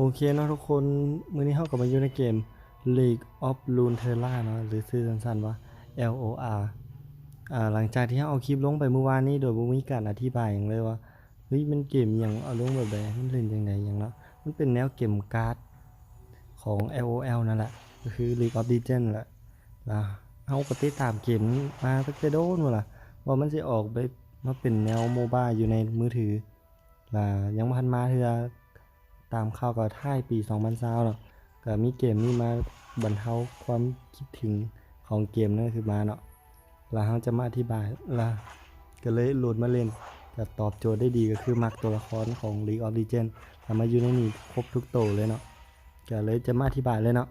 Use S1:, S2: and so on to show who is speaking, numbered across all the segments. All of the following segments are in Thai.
S1: โอเคเนาะทุกคน มือนี้เฮาก็มาอยู่ในเกม League of Runeterra เนาะหรือชื่อสั้นๆว่า LOR อ่าหลังจากที่เฮาเอาคลิปลงไปเมื่อวานนี้โดยบ่มีการอธิบายหยังเลยว่าเฮ้ยมันเกมหยังเอาลงแบบใดมันเล่นจังไดหยังเนาะมันเป็นแนวเกมการ์ดของ LOL นั่นแหละก็คือ League of Legends แหละนะเฮาก็ติดตามเกมมาตั้งแต่โดนพุ่นล่ะว่ามันสิออกไปมาเป็นแนวโมบ้าอยู่ในมือถือล่ะยังบ่ทันมาเทื่อ ตามข่าวก็ท้ายปี 2020เนาะก็มีเกมนี้มาบรรเทาความคิดถึงของเกมนั่นคือมาเนาะแล้วเราจะมาอธิบายล้วก็เลยโหลดมาเล่นก็ตอบโจทย์ได้ดีก็คือมักตัวละครของ League of Legends ทำมาอยู่ในนี้ครบทุกตัวเลยเนาะก็เลยจะมาอธิบายเลยเนาะ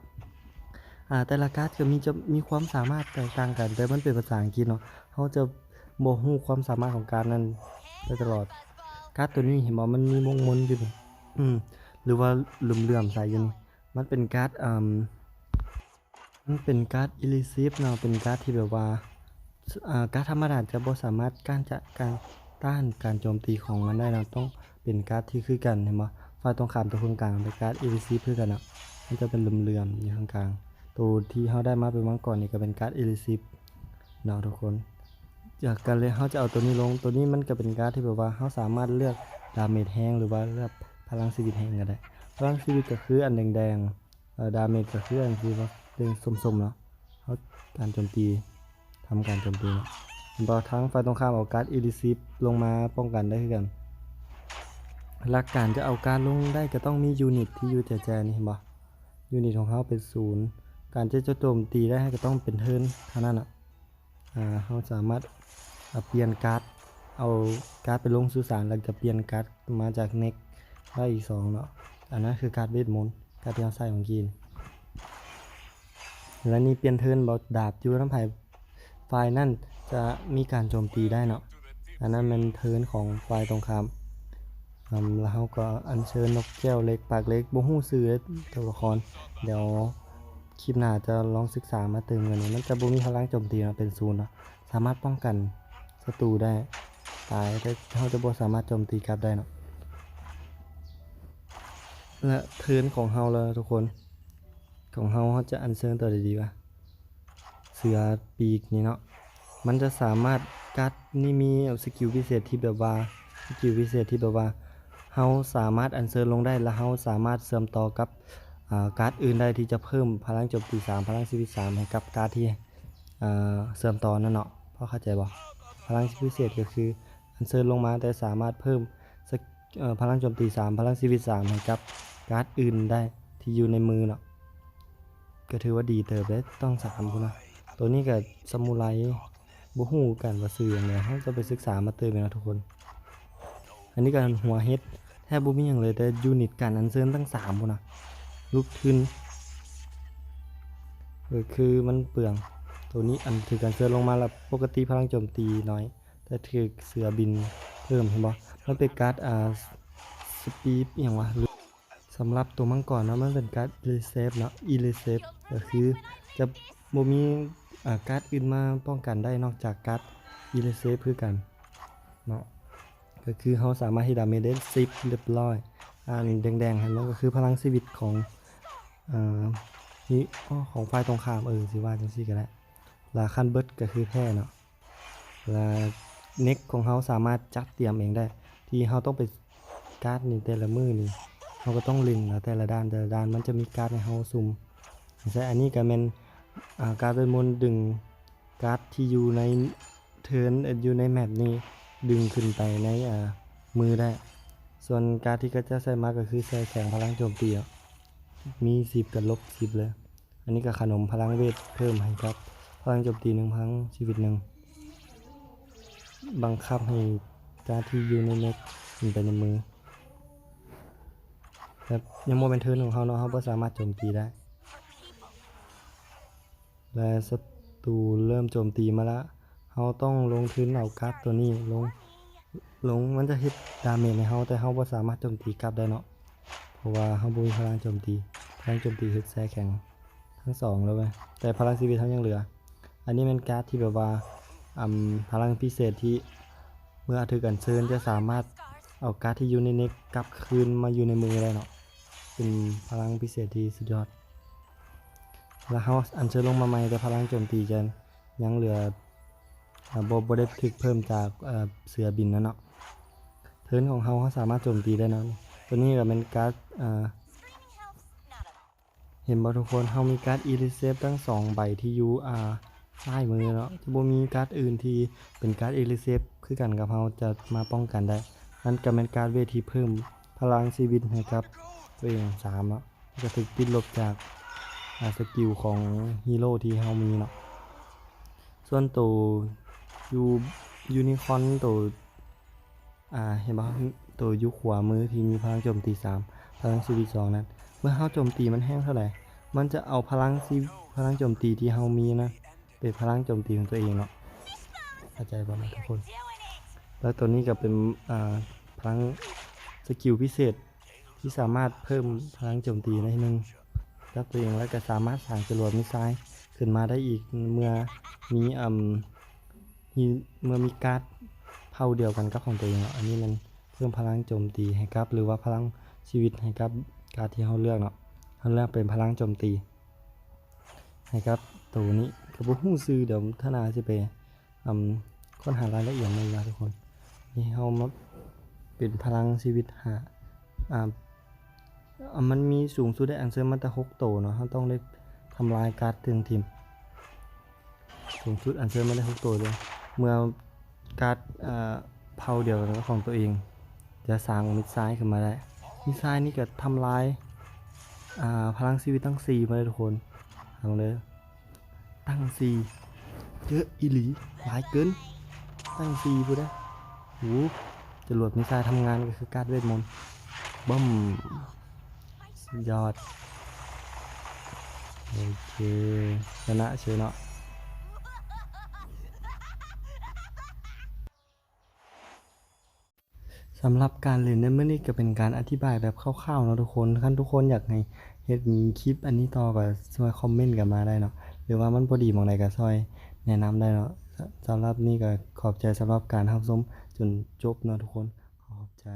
S1: อ่าแต่ละการ์ดก็มีจะมีความสามารถแตกต่างกัน แต่มันเป็นภาษาอังกฤษเนาะเขาจะบ่ฮู้ความสามารถของการนั้นได้ตลอดการ์ดตัวนี้เห็นบ่มันมีมงมนอยู่อืม หรือว่าลืมเลื่อมใส่อยันมันเป็นการ์ดอ่ามันเป็นการ์ดอิลิซิฟเนาะเป็นการ์ดที่แบบว่าอ่าการ์ดธรรมดาจะบ่สามารถก้านจะการต้านการโจมตีของมันได้เนาะต้องเป็นการ์ดที่คือกันเห็นบ่ฝ่ายตรงข้ามตัวตรงกลางเป็นการ์ดอิลิซิฟคือกันเนาะมันจะเป็นเหลื่อมๆอยู่ข้างกลางตัวที่เฮาได้มาเป็นมังกรนี่ก็เป็นการ์ดอิลิซิฟเนาะทุกคนจากกันเลยเฮาจะเอาตัวนี้ลงตัวนี้มันก็เป็นการ์ดที่แบบว่าเฮาสามารถเลือกดาเมจแห้งหรือว่าเลือก พลังชีวิตแห้งก็ได้พลังชีวิตก็คืออันแดงๆดาเมจก็คืออันที่ว่าเด้งส้มๆเนาะเขาการโจมตีทำการโจมตีเนาะบางทั้งฝ่ายตรงข้ามเอาการ์ดอิลิซิฟลงมาป้องกันได้คือกันหลักการจะเอาการลงได้ก็ต้องมียูนิตที่อยู่แจๆนี่เห็นบ่ยูนิตของเขาเป็นศูนย์การจะจะโจมตีได้ก็ต้องเป็นเทิร์นเท่านั้นอะอ่าเขาสามารถเปลี่ยนการ์ดเอาการ์ดไปลงสุสานแล้วจะเปลี่ยนการ์ดมาจากเน็ก ได้อีกสองเนาะ อันนั้นคือการ์ดเวทมนต์การที่เราใส่ของกีน และนี่เปลี่ยนเทิร์นบอดาบยู่น้ำไผ่ไฟนั่นจะมีการโจมตีได้เนาะ อันนั้นเป็นเทิร์นของไฟตรงข้ามแล้วเราก็อัญเชิญนกแก้วเล็กปากเล็กบ่ฮู้ซื้อตัวละคร เดี๋ยวคลิปหน้าจะลองศึกษามาเติมกันนี้มันจะบ่มีพลังโจมตีเนะเป็นศูนย์เนาะสามารถป้องกันศัตรูได้ ตายแต่เขาจะบ่สามารถโจมตีกลับได้เนาะ และเทินของเฮาแล้วทุกคน ของเฮาเขาจะอัญเชิญตัวดดีวะเสือปีกนี่เนาะมันจะสามารถกัดนี่มีสกิลพิเศษที่แบบว่าสกิลพิเศษที่แบบว่าเฮาสามารถอัญเชิญลงได้และเฮาสามารถเสริมต่อกับการ์ดอื่นได้ที่จะเพิ่มพลังโจมตี3พลังชีวิต3ให้กับการ์ดที่เสริมต่อนั่นเนาะพอเข้าใจบ่พลังพิเศษก็คืออัญเชิญลงมาแต่สามารถเพิ่ม พลังโจมตี3พลังชีวิต3ให้กับการ์ดอื่นได้ที่อยู่ในมือเนาะก็ถือว่าดีเติบได้ต้องสามพุ่นนะตัวนี้กับซามูไรบ่ฮู้กันว่าซื้อหยังไงเฮาจะไปศึกษามาเติมกันนะทุกคน อันนี้ก็หัวเฮ็ดแทบบ่มีหยังเลยแต่ยูนิตการอัญเชิญทั้ง3พุ่นนะลุกขึ้นก็คือมันเปลืองตัวนี้อันถือการเสือลงมาแล้วปกติพลังโจมตีน้อย แต่ถือเสือบินเพิ่มเห็นบ่ มันเป็นการ์ดอ่าสปีดอย่างวะสำหรับตัวมังกรเนาะมันเป็นการ์ดรีเซฟเนาะอีรีเซฟก็คือจะบ่มีอ่าการ์ดอื่นมาป้องกันได้นอกจากการ์ดอีรีเซฟคือกันเนาะก็คือเขาสามารถที่ดาเมจได้10เรียบร้อยอ่านี่แดงๆเห็นไหมก็คือพลังชีวิตของอ่านี่อ้อของฝ่ายตรงข้ามเออสิว่าจังซี่ก็ได้ลาคันเบิร์ดก็คือแพ้เนาะลาเน็กของเขาสามารถจัดเตรียมเองได้ ที่เขาต้องไปการ์ดนี่แต่ละมือนี่เราก็ต้องเลิงแล้วแต่ละด้านแต่ละด้านมันจะมีการ์ดให้เฮาซุ่มใช่อันนี้ก็เป็นการ์ดเป็นมนดึงการ์ดที่อยู่ในเทิร์นอยู่ในแมปนี้ดึงขึ้นไปในมือได้ ส่วนการ์ดที่ก็จะใส่มาก็คือใส่แข่งพลังโจมตีมี 10 กับลบ 10 เลย อันนี้ก็ขนมพลังเวทเพิ่มให้ครับ พลังโจมตีหนึ่งพลังชีวิตหนึ่งบังคับให้ การที่อยู่ในเน็กขึ้นไปในมือครับยังโมเป็นเทิร์นของเขาเนาะเขาก็สามารถโจมตีได้ และศัตรูเริ่มโจมตีมาละเขาต้องลงทุนเอาการ์ดตัวนี้ลงลงมันจะเฮ็ดดาเมจให้เขาแต่เขาบ่สามารถโจมตีกลับได้เนาะเพราะว่าเขาบ่มีพลังโจมตีพลังโจมตีเฮ็ดแซ่แข็งทั้งสองแล้วเว้ยแต่พลังชีวิตเขายังเหลือ อันนี้เป็นการ์ดที่แบบว่าอืมพลังพิเศษที่ เมื่อถือกันเชิญจะสามารถเอาการ์ดที่อยู่ในเน็กกลับคืนมาอยู่ในมือได้เนาะเป็นพลังพิเศษที่สุดยอด แล้วเขาอัญเชิญลงมาใหม่แต่พลังโจมตีจะยังเหลือบ่บ่ได้ถึกเพิ่มจากเสือบินนั่นเนาะเทิร์นของเขาเขาสามารถโจมตีได้เนาะตัวนี้ก็เป็นการ์ดเห็นบ่ทุกคนเฮามีการ์ดอีลิเซฟทั้งสองใบที่ยู่อ่า ซ้ายมือเนาะจะบ่มีการ์ดอื่นที่เป็นการ์ดเอลิเซฟคือกันกับเฮาจะมาป้องกันได้นั่นก็เป็นการเวทีเพิ่มพลังชีวิตให้กับตัวเองสามเนาะก็ถูกปิดลบจากาสกิลของฮีโร่ที่เฮามีเนาะส่วนตัวยูยูนิคอร์นตัวอ่าเห็นบ่ตัวยู่ขวามือที่มีพลังโจมตีสามพลังชีวิตสองนั้น เมื่อเฮาโจมตีมันแห้งเท่าไหร่ มันจะเอาพลังซีพลังโจมตีที่เฮามีนะ เป็นพลังโจมตีของตัวเองเนาะเข้าใจบ่นะทุกคน แล้วตัวนี้ก็เป็นพลังสกิลพิเศษที่สามารถเพิ่มพลังโจมตีได้หนึ่งกับตัวเองแล้วก็สามารถสร้างจรวดมิสไซล์ขึ้นมาได้อีกเมื่อมีอมีเมื่อมีการ์ดเผ่าเดียวกันกับของตัวเองเนาะอันนี้มันเพิ่มพลังโจมตีให้กับ หรือว่าพลังชีวิตให้กับการดที่เขาเลือกเนาะเขาเลือกเป็นพลังโจมตีให้กับตัวนี้ ก็บ่ฮู้ซื้อเดี๋ยวทนาสิไปค้นหารายละเอียดในนะทุกคน นี่เฮามาเป็นพลังชีวิตหาอ่ามันมีสูงสุดได้อันเซอร์มันแต่6โตวเนาะเฮาต้องได้ทำลายการ์ดถึงทีมสูงสุดอันเซอร์มันได้6โตวเลย เมื่อการ์ดอ่าเผาเดียวกันกับของตัวเอง จะสร้างมิดไซด์ขึ้นมาได้ มิดไซ์นี่ก็ทำลายอ่าพลังชีวิตตั้ง4มาเลยทุกคนเอาเลย ตั้ง4เยอะอีหลีหลายเกิน ตั้ง4พูดได้โหจรวดมิซล์ทำงานก็คือการเวทมนต์บึ้มยอดโอเคชนะเชยเนาะสำหรับการเล่นในเมื้อนี้ก็เป็นการอธิบายแบบคร่าวๆเนาะทุกคนถ้าทุกคนอยากให้เฮ็ดคลิปอันนี้ต่อก็ช่วยคอมเมนต์กันมาได้เนาะ หรือว่ามันพอดีมองใดก็ซอยแนะนำได้เนาะสำหรับนี่ก็ขอบใจสำหรับการรับชมจนจบเนาะทุกคนขอบใจ